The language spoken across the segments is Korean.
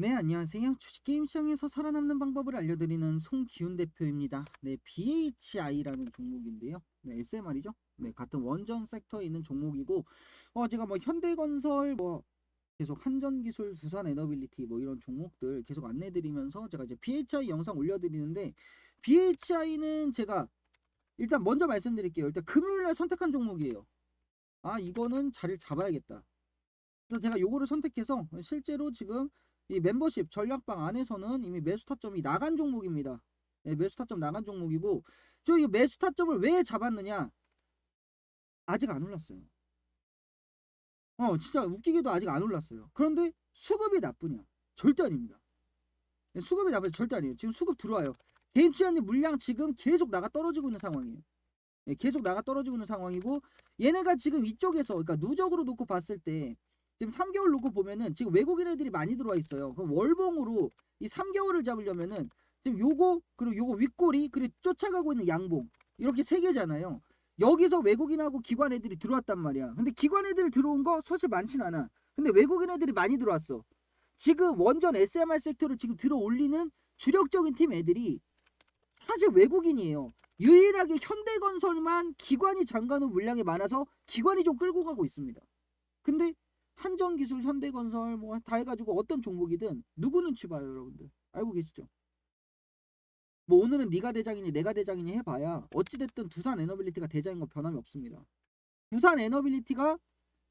네, 안녕하세요. 주식게임 시장에서 살아남는 방법을 알려드리는 송기훈 대표입니다. 네, BHI라는 종목인데요. 네, SMR이죠. 네, 같은 원전 섹터에 있는 종목이고, 어, 제가 뭐 현대건설, 뭐, 계속 한전기술, 두산에너빌리티 뭐 이런 종목들 계속 안내드리면서 제가 이제 BHI 영상 올려드리는데, BHI는 제가 일단 먼저 말씀드릴게요. 일단 금요일날 선택한 종목이에요. 아, 이거는 자리를 잡아야겠다. 그래서 제가 요거를 선택해서 실제로 지금 이 멤버십 전략방 안에서는 이미 매수 타점이 나간 종목입니다. 네, 매수 타점 나간 종목이고 저 이 매수 타점을 왜 잡았느냐? 아직 안 올랐어요. 어, 진짜 웃기게도 아직 안 올랐어요. 그런데 수급이 나쁘냐? 절대 아닙니다. 네, 수급이 나쁘냐? 절대 아니에요. 지금 수급 들어와요. 개인 취한님 물량 지금 계속 나가 떨어지고 있는 상황이에요. 네, 계속 나가 떨어지고 있는 상황이고 얘네가 지금 이쪽에서 그러니까 누적으로 놓고 봤을 때 지금 3개월 놓고 보면은 지금 외국인 애들이 많이 들어와 있어요. 그럼 월봉으로 이 3개월을 잡으려면은 지금 요거 그리고 요거 윗꼬리 그리고 쫓아가고 있는 양봉 이렇게 세 개잖아요. 여기서 외국인하고 기관 애들이 들어왔단 말이야. 근데 기관 애들 들어온 거 사실 많진 않아. 근데 외국인 애들이 많이 들어왔어. 지금 원전 SMR 섹터를 지금 들어 올리는 주력적인 팀 애들이 사실 외국인이에요. 유일하게 현대건설만 기관이 잠가놓은 물량이 많아서 기관이 좀 끌고 가고 있습니다. 근데 한전기술, 현대건설 뭐 다 해가지고 어떤 종목이든 누구 눈치 봐요, 여러분들 알고 계시죠? 뭐 오늘은 네가 대장이니 내가 대장이니 해봐야 어찌됐든 두산 에너빌리티가 대장인 건 변함이 없습니다. 두산 에너빌리티가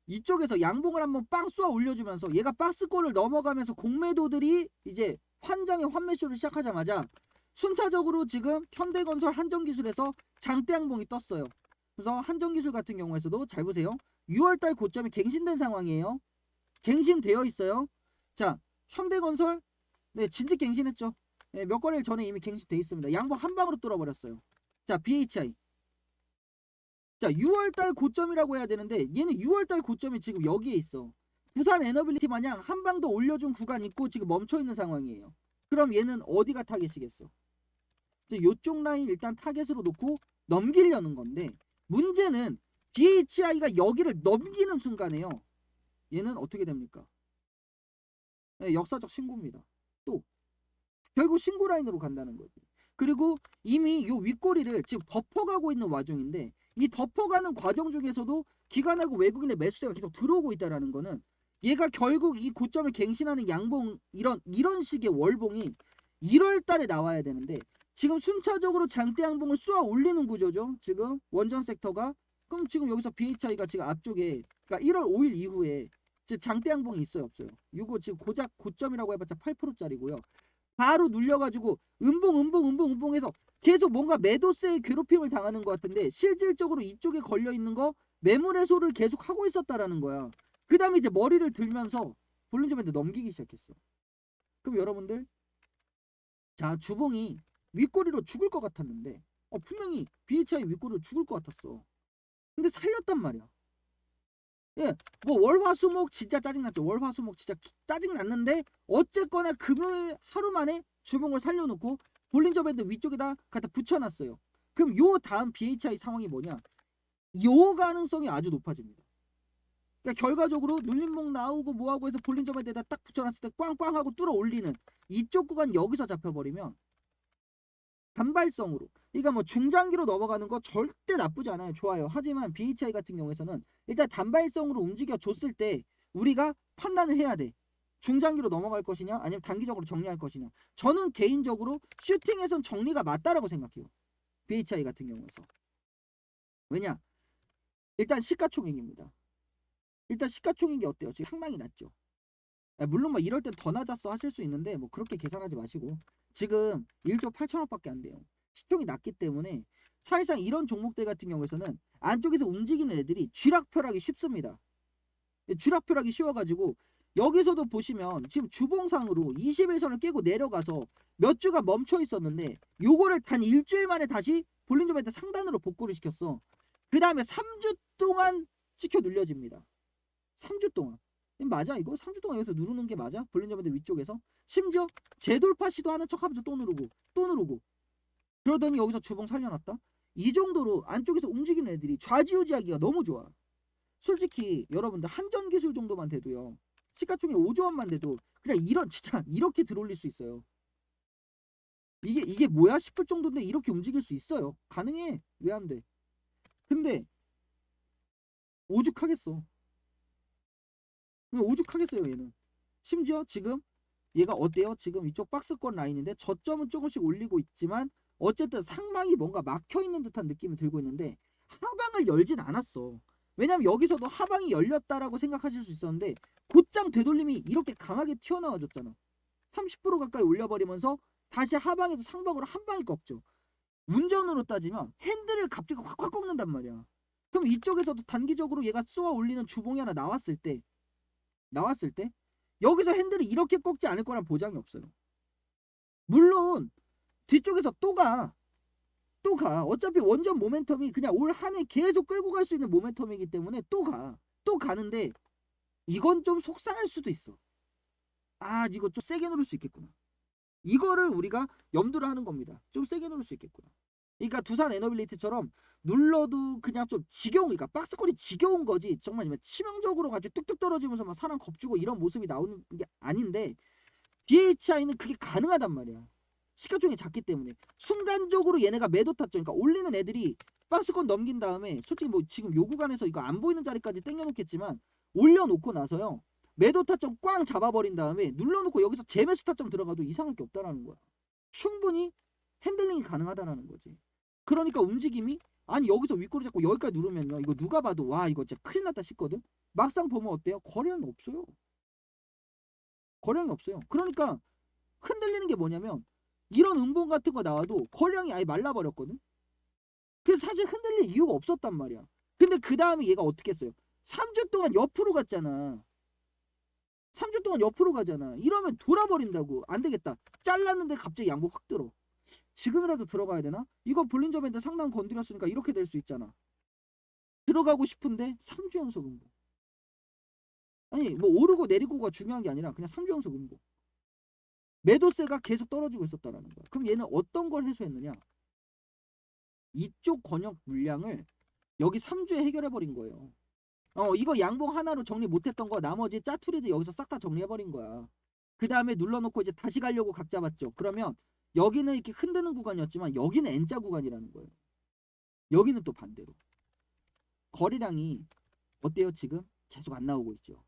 이쪽에서 양봉을 한번 빵 쏘아 올려주면서 얘가 박스권을 넘어가면서 공매도들이 이제 환장의 환매쇼를 시작하자마자 순차적으로 지금 현대건설 한전기술에서 장대 양봉이 떴어요. 그래서 한전기술 같은 경우에서도 잘 보세요. 6월달 고점이 갱신된 상황이에요. 갱신되어 있어요. 자, 현대건설 네 진즉 갱신했죠. 네, 몇 거래일 전에 이미 갱신돼 있습니다. 양봉 한 방으로 뚫어버렸어요. 자, BHI. 자, 6월달 고점이라고 해야 되는데 얘는 6월달 고점이 지금 여기에 있어. 부산 에너빌리티 마냥 한 방 더 올려준 구간 있고 지금 멈춰 있는 상황이에요. 그럼 얘는 어디가 타겟이겠어? 이제 요쪽 라인 일단 타겟으로 놓고 넘기려는 건데 문제는 DHI가 여기를 넘기는 순간에요. 얘는 어떻게 됩니까? 네, 역사적 신고입니다. 또 결국 신고 라인으로 간다는 거지. 그리고 이미 요 윗꼬리를 지금 덮어가고 있는 와중인데 이 덮어가는 과정 중에서도 기관하고 외국인의 매수세가 계속 들어오고 있다라는 거는 얘가 결국 이 고점을 갱신하는 양봉 이런 이런 식의 월봉이 1월 달에 나와야 되는데 지금 순차적으로 장대 양봉을 쏘아 올리는 구조죠. 지금 원전 섹터가 그럼 지금 여기서 BHI가 지금 앞쪽에 그러니까 1월 5일 이후에 지금 장대 양봉이 있어요, 없어요? 이거 지금 고작 고점이라고 해봤자 8%짜리고요. 바로 눌려가지고 음봉, 음봉, 음봉, 음봉해서 계속 뭔가 매도세의 괴롭힘을 당하는 것 같은데 실질적으로 이쪽에 걸려 있는 거 매물 해소를 계속 하고 있었다라는 거야. 그 다음에 이제 머리를 들면서 볼린저밴드 넘기기 시작했어. 그럼 여러분들 자 주봉이 윗꼬리로 죽을 것 같았는데 어, 분명히 BHI 윗꼬리로 죽을 것 같았어. 근데 살렸단 말이야. 예, 뭐 월화수목 진짜 짜증났죠. 월화수목 진짜 기- 짜증났는데 어쨌거나 금요일 하루 만에 주봉을 살려놓고 볼린저 밴드 위쪽에다 갖다 붙여놨어요. 그럼 요 다음 BHI 상황이 뭐냐? 요 가능성이 아주 높아집니다. 그러니까 결과적으로 눌림목 나오고 뭐하고 해서 볼린저 밴드에다 딱 붙여놨을 때 꽝꽝 하고 뚫어 올리는 이쪽 구간 여기서 잡혀버리면 단발성으로 그러니까 뭐 중장기로 넘어가는 거 절대 나쁘지 않아요. 좋아요. 하지만 BHI 같은 경우에서는 일단 단발성으로 움직여 줬을 때 우리가 판단을 해야 돼. 중장기로 넘어갈 것이냐 아니면 단기적으로 정리할 것이냐. 저는 개인적으로 슈팅에선 정리가 맞다라고 생각해요. BHI 같은 경우에서. 왜냐? 일단 시가총액입니다. 일단 시가총액이 어때요? 지금 상당히 낮죠. 아, 물론 뭐 이럴 땐 더 낮았어 하실 수 있는데 뭐 그렇게 계산하지 마시고 지금 1조 8천억밖에 안 돼요. 시총이 낮기 때문에 사실상 이런 종목들 같은 경우에서는 안쪽에서 움직이는 애들이 쥐락펴락이 쉽습니다. 쥐락펴락이 쉬워가지고 여기서도 보시면 지금 주봉상으로 21선을 깨고 내려가서 몇 주가 멈춰 있었는데 요거를 단 일주일 만에 다시 볼린저밴드 상단으로 복구를 시켰어. 그 다음에 3주 동안 찍혀 눌려집니다. 3주 동안. 맞아 이거? 3주 동안 여기서 누르는 게 맞아? 볼린저밴드 위쪽에서? 심지어 재돌파 시도하는 척하면서 또 누르고 또 누르고 그러더니 여기서 주봉 살려놨다? 이 정도로 안쪽에서 움직이는 애들이 좌지우지하기가 너무 좋아. 솔직히 여러분들 한전 기술 정도만 돼도요. 시가총액 5조 원만 돼도 그냥 이런 진짜 이렇게 들어올릴 수 있어요. 이게 이게 뭐야 싶을 정도인데 이렇게 움직일 수 있어요. 가능해. 왜 안 돼? 근데 오죽하겠어. 왜 오죽하겠어요 얘는. 심지어 지금 얘가 어때요? 지금 이쪽 박스권 라인인데 저점은 조금씩 올리고 있지만 어쨌든 상방이 뭔가 막혀 있는 듯한 느낌이 들고 있는데 하방을 열진 않았어. 왜냐면 여기서도 하방이 열렸다라고 생각하실 수 있었는데 곧장 되돌림이 이렇게 강하게 튀어나와줬잖아. 30% 가까이 올려버리면서 다시 하방에도 상방으로 한 방을 꺾죠. 운전으로 따지면 핸들을 갑자기 확확 꺾는단 말이야. 그럼 이쪽에서도 단기적으로 얘가 쏘아 올리는 주봉이 하나 나왔을 때 나왔을 때 여기서 핸들이 이렇게 꺾지 않을 거란 보장이 없어요. 물론 뒤쪽에서 또 가. 또 가. 어차피 원전 모멘텀이 그냥 올 한 해 계속 끌고 갈 수 있는 모멘텀이기 때문에 또 가. 또 가는데 이건 좀 속상할 수도 있어. 아, 이거 좀 세게 누를 수 있겠구나. 이거를 우리가 염두를 하는 겁니다. 좀 세게 누를 수 있겠구나. 그러니까 두산 에너빌리티처럼 눌러도 그냥 좀 지겨운 그러니까 박스권이 지겨운 거지 정말 뭐 치명적으로 갑자기 뚝뚝 떨어지면서 막 사람 겁주고 이런 모습이 나오는 게 아닌데 DHI는 그게 가능하단 말이야. 시가총이 작기 때문에 순간적으로 얘네가 매도 탔죠. 그러니까 올리는 애들이 박스권 넘긴 다음에 솔직히 뭐 지금 요 구간에서 이거 안 보이는 자리까지 땡겨놓겠지만 올려놓고 나서요. 매도 타점 꽝 잡아버린 다음에 눌러놓고 여기서 재매수 타점 들어가도 이상할 게 없다라는 거야. 충분히 핸들링이 가능하다라는 거지. 그러니까 움직임이 아니 여기서 윗꼬리 잡고 여기까지 누르면요. 이거 누가 봐도 와 이거 진짜 큰일 났다 싶거든. 막상 보면 어때요? 거량이 없어요. 거량이 없어요. 그러니까 흔들리는 게 뭐냐면 이런 음봉 같은 거 나와도 거량이 아예 말라버렸거든. 그래서 사실 흔들릴 이유가 없었단 말이야. 근데 그 다음에 얘가 어떻게 했어요? 3주 동안 옆으로 갔잖아. 3주 동안 옆으로 가잖아. 이러면 돌아버린다고. 안 되겠다. 잘랐는데 갑자기 양복 확 들어. 지금이라도 들어가야 되나? 이거 볼린저 밴드 상단 건드렸으니까 이렇게 될 수 있잖아. 들어가고 싶은데 3주 연속 음봉. 아니 뭐 오르고 내리고가 중요한 게 아니라 그냥 3주 연속 음봉. 매도세가 계속 떨어지고 있었다라는 거야. 그럼 얘는 어떤 걸 해소했느냐? 이쪽 권역 물량을 여기 3주에 해결해 버린 거예요. 어 이거 양봉 하나로 정리 못했던 거 나머지 짜투리도 여기서 싹 다 정리해 버린 거야. 그 다음에 눌러놓고 이제 다시 가려고 각 잡았죠. 그러면 여기는 이렇게 흔드는 구간이었지만 여기는 N자 구간이라는 거예요. 여기는 또 반대로 거리량이 어때요 지금 계속 안 나오고 있죠.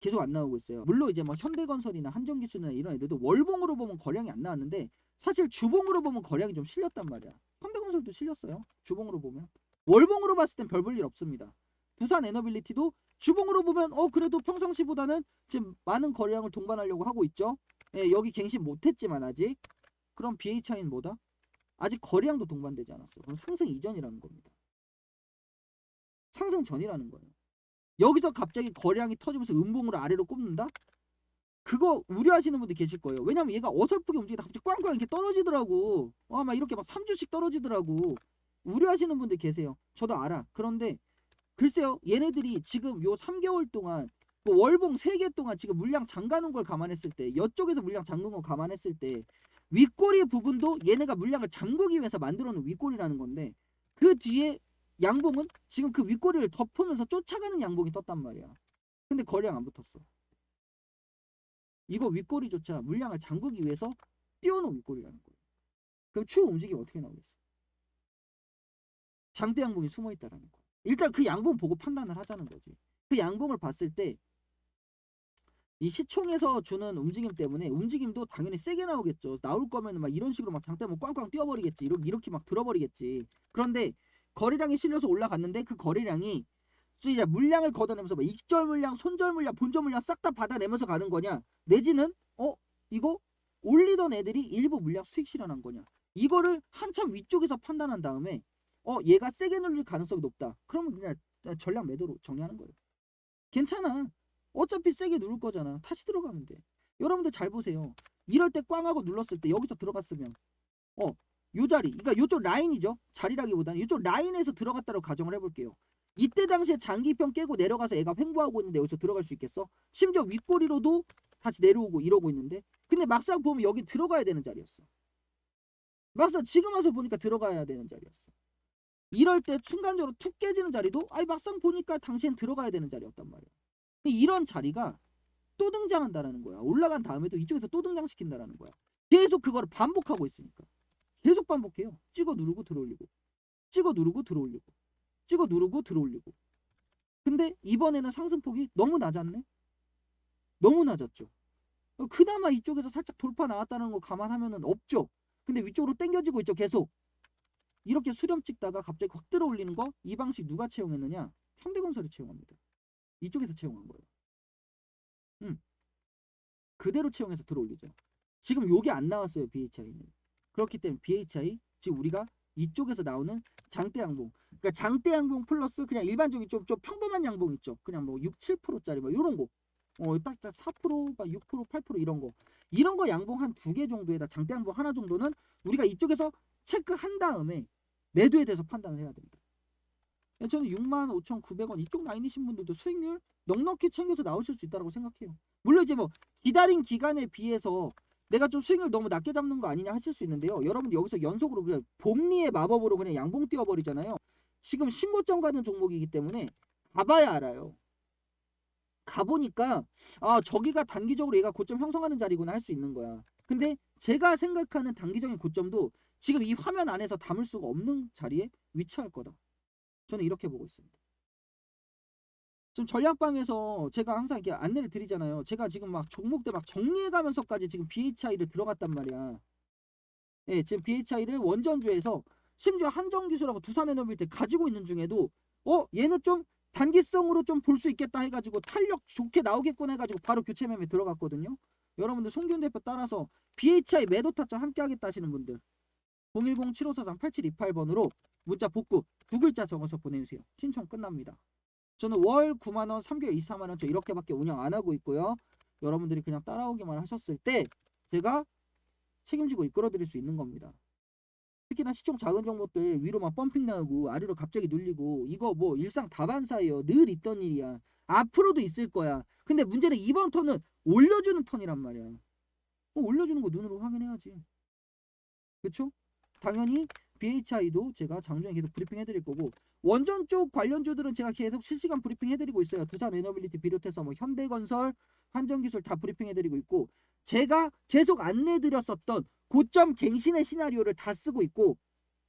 계속 안 나오고 있어요. 물론 이제 뭐 현대건설이나 한전기술이나 이런 애들도 월봉으로 보면 거량이 안 나왔는데 사실 주봉으로 보면 거량이 좀 실렸단 말이야. 현대건설도 실렸어요. 주봉으로 보면 월봉으로 봤을 땐 별 볼 일 없습니다. 부산 에너빌리티도 주봉으로 보면 어 그래도 평상시보다는 지금 많은 거량을 동반하려고 하고 있죠. 예, 여기 갱신 못했지만 아직 그럼 BHI는 뭐다? 아직 거래량도 동반되지 않았어. 그럼 상승 이전이라는 겁니다. 상승 전이라는 거예요. 여기서 갑자기 거래량이 터지면서 음봉으로 아래로 꼽는다? 그거 우려하시는 분들 계실 거예요. 왜냐면 얘가 어설프게 움직이다 갑자기 꽝꽝 이렇게 떨어지더라고. 와, 막 이렇게 막 3주씩 떨어지더라고. 우려하시는 분들 계세요. 저도 알아. 그런데 글쎄요. 얘네들이 지금 요 3개월 동안 뭐 월봉 3개 동안 지금 물량 잠가는 걸 감안했을 때 이쪽에서 물량 잠근 거 감안했을 때 윗꼬리 부분도 얘네가 물량을 잠그기 위해서 만들어 놓은 윗꼬리라는 건데 그 뒤에 양봉은 지금 그 윗꼬리를 덮으면서 쫓아가는 양봉이 떴단 말이야. 근데 거래량 안 붙었어. 이거 윗꼬리조차 물량을 잠그기 위해서 띄워놓은 윗꼬리라는 거예요. 그럼 추후 움직임 어떻게 나오겠어? 장대 양봉이 숨어 있다라는 거. 일단 그 양봉 보고 판단을 하자는 거지. 그 양봉을 봤을 때 이 시총에서 주는 움직임 때문에 움직임도 당연히 세게 나오겠죠. 나올 거면 막 이런 식으로 막 장대 뭐 꽝꽝 뛰어버리겠지. 이렇게 이렇게 막 들어버리겠지. 그런데 거래량이 실려서 올라갔는데 그 거래량이 이제 물량을 걷어내면서 막 익절 물량, 손절 물량, 본절 물량 싹 다 받아내면서 가는 거냐? 내지는 어 이거 올리던 애들이 일부 물량 수익 실현한 거냐? 이거를 한참 위쪽에서 판단한 다음에 어 얘가 세게 눌릴 가능성이 높다. 그러면 그냥 전량 매도로 정리하는 거예요. 괜찮아. 어차피 세게 누를 거잖아. 다시 들어가면 돼. 여러분들 잘 보세요. 이럴 때 꽝 하고 눌렀을 때 여기서 들어갔으면 어 요 자리 그러니까 요쪽 라인이죠. 자리라기보다는 요쪽 라인에서 들어갔다고 가정을 해 볼게요. 이때 당시에 장기평 깨고 내려가서 애가 횡보하고 있는데 여기서 들어갈 수 있겠어? 심지어 윗꼬리로도 다시 내려오고 이러고 있는데 근데 막상 보면 여기 들어가야 되는 자리였어. 막상 지금 와서 보니까 들어가야 되는 자리였어. 이럴 때 순간적으로 툭 깨지는 자리도 아니 막상 보니까 당시엔 들어가야 되는 자리였단 말이야. 이런 자리가 또 등장한다라는 거야. 올라간 다음에도 이쪽에서 또 등장시킨다라는 거야. 계속 그거를 반복하고 있으니까. 계속 반복해요. 찍어 누르고 들어올리고. 찍어 누르고 들어올리고. 찍어 누르고 들어올리고. 근데 이번에는 상승폭이 너무 낮았네. 너무 낮았죠. 어, 그나마 이쪽에서 살짝 돌파 나왔다는 거 감안하면은 없죠. 근데 위쪽으로 당겨지고 있죠. 계속. 이렇게 수렴 찍다가 갑자기 확 들어올리는 거 이 방식 누가 채용했느냐? 현대건설이 채용합니다. 이쪽에서 채용한 거예요. 음. 그대로 채용해서 들어올리죠. 지금 요게 안 나왔어요. BHI는. 그렇기 때문에 BHI 지금 우리가 이쪽에서 나오는 장대 양봉. 그러니까 장대 양봉 플러스 그냥 일반적인 좀, 좀 평범한 양봉 있죠. 그냥 뭐 6, 7%짜리 뭐 요런 거. 어, 딱, 딱 4%, 막 6%, 8% 이런 거. 이런 거 양봉 한 두 개 정도에다 장대 양봉 하나 정도는 우리가 이쪽에서 체크한 다음에 매도에 대해서 판단을 해야 됩니다. 예, 저는 65,900원 이쪽 라인이신 분들도 수익률 넉넉히 챙겨서 나오실 수 있다고 생각해요. 물론 이제 뭐 기다린 기간에 비해서 내가 좀 수익률 너무 낮게 잡는 거 아니냐 하실 수 있는데요. 여러분 여기서 연속으로 그냥 복리의 마법으로 그냥 양봉 띄워버리잖아요. 지금 신고점 가는 종목이기 때문에 가봐야 알아요. 가보니까 아 저기가 단기적으로 얘가 고점 형성하는 자리구나 할 수 있는 거야. 근데 제가 생각하는 단기적인 고점도 지금 이 화면 안에서 담을 수가 없는 자리에 위치할 거다. 저는 이렇게 보고 있습니다. 지금 전략방에서 제가 항상 이렇게 안내를 드리잖아요. 제가 지금 막 종목들 막 정리해가면서까지 지금 BHI를 들어갔단 말이야. 예, 지금 BHI를 원전주에서 심지어 한정기술하고 두산에너빌 가지고 있는 중에도 어 얘는 좀 단기성으로 좀 볼 수 있겠다 해가지고 탄력 좋게 나오겠군 해가지고 바로 교체 매매 들어갔거든요. 여러분들 송기훈 대표 따라서 BHI 매도 타점 함께 하겠다 하시는 분들 010-7543-8728번으로 문자 복구 두 글자 적어서 보내주세요. 신청 끝납니다. 저는 월 9만원, 3개월 24만원 저 이렇게밖에 운영 안 하고 있고요. 여러분들이 그냥 따라오기만 하셨을 때 제가 책임지고 이끌어드릴 수 있는 겁니다. 특히나 시총 작은 종목들 위로만 펌핑 나오고 아래로 갑자기 눌리고 이거 뭐 일상 다반사예요. 늘 있던 일이야. 앞으로도 있을 거야. 근데 문제는 이번 턴은 올려주는 턴이란 말이야. 어, 올려주는 거 눈으로 확인해야지. 그쵸? 당연히 BHI도 제가 장중에 계속 브리핑 해드릴 거고 원전 쪽 관련주들은 제가 계속 실시간 브리핑 해드리고 있어요. 두산 에너빌리티 비롯해서 뭐 현대건설, 환정기술 다 브리핑 해드리고 있고 제가 계속 안내드렸었던 고점 갱신의 시나리오를 다 쓰고 있고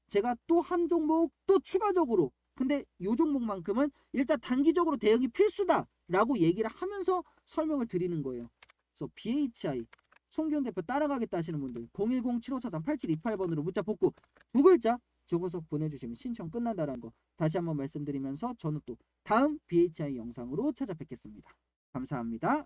제가 또 한 종목 또 추가적으로 근데 요 종목만큼은 일단 단기적으로 대응이 필수다라고 얘기를 하면서 설명을 드리는 거예요. 그래서 BHI 송기훈 대표 따라가겠다 하시는 분들 010-7543-8728번으로 문자 복구 두 글자 적어서 보내주시면 신청 끝난다는 거 다시 한번 말씀드리면서 저는 또 다음 BHI 영상으로 찾아뵙겠습니다. 감사합니다.